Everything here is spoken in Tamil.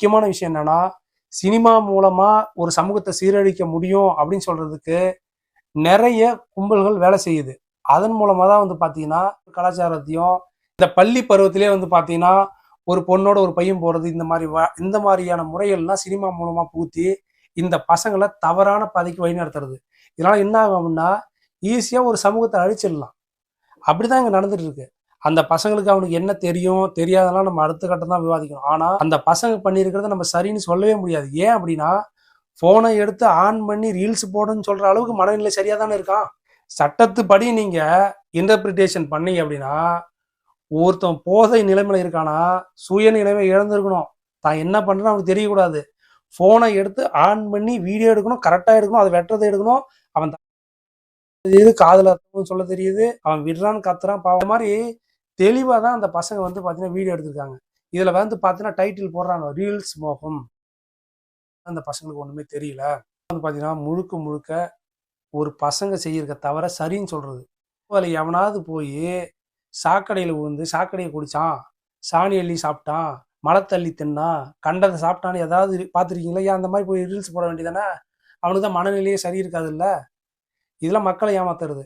முக்கியமான விஷயம் என்னன்னா சினிமா மூலமா ஒரு சமூகத்தை சீரழிக்க முடியும் அப்படின்னு சொல்றதுக்கு நிறைய கும்பல்கள் வேலை செய்யுது. அதன் மூலமா தான் வந்து பாத்தீங்கன்னா கலாச்சாரத்தையும் இந்த பள்ளி பருவத்திலே வந்து பாத்தீங்கன்னா ஒரு பொண்ணோட ஒரு பையன் போறது இந்த மாதிரி இந்த மாதிரியான முறைகள்லாம் சினிமா மூலமா பூத்தி இந்த பசங்களை தவறான பாதைக்கு வழிநடத்துறது இதனால என்ன ஆகும் அப்படின்னா ஈஸியா ஒரு சமூகத்தை அழிச்சிடலாம். அப்படிதான் இங்க நடந்துட்டு இருக்கு. அந்த பசங்களுக்கு அவனுக்கு என்ன தெரியும் தெரியாதெல்லாம் நம்ம அடுத்த கட்டம் தான் விவாதிக்கணும். ஆனால் அந்த பசங்க பண்ணியிருக்கிறத நம்ம சரின்னு சொல்லவே முடியாது. ஏன் அப்படின்னா ஃபோனை எடுத்து ஆன் பண்ணி ரீல்ஸ் போடுன்னு சொல்கிற அளவுக்கு மனநிலை சரியாக தானே இருக்கான். சட்டத்துப்படி நீங்கள் இன்டர்பிரிட்டேஷன் பண்ணீங்க அப்படின்னா ஒருத்தன் போதை நிலைமையில் இருக்கானா சுய நிலைமை இழந்திருக்கணும். தான் என்ன பண்ணுறேன்னு அவனுக்கு தெரியக்கூடாது. ஃபோனை எடுத்து ஆன் பண்ணி வீடியோ எடுக்கணும் கரெக்டாக எடுக்கணும் அதை வெட்டுறதை எடுக்கணும். அவன் தெரியுது காதல் அர்த்தம்னு சொல்ல தெரியுது. அவன் விடுறான்னு கத்துறான். பாவம். மாதிரி தெளிவாக தான் அந்த பசங்க வந்து பார்த்தீங்கன்னா வீடியோ எடுத்திருக்காங்க. இதில் வந்து பார்த்தீங்கன்னா டைட்டில் போடுறாங்க ரீல்ஸ் மோகம். அந்த பசங்களுக்கு ஒன்றுமே தெரியல. வந்து பார்த்தீங்கன்னா முழுக்க முழுக்க ஒரு பசங்க செய்யிருக்க தவிர சரின்னு சொல்கிறது அதில் எவனாவது போய் சாக்கடையில் விழுந்து சாக்கடையை குடித்தான் சாணி அள்ளி சாப்பிட்டான் மலை தள்ளி தின்னான் கண்டதை சாப்பிட்டான்னு ஏதாவது பார்த்துருக்கீங்களா ஏன் அந்த மாதிரி போய் ரீல்ஸ் போட வேண்டியதானே அவனுக்கு தான் மனநிலையே சரி இருக்காதுல்ல இதெல்லாம் மக்களை ஏமாத்துறது.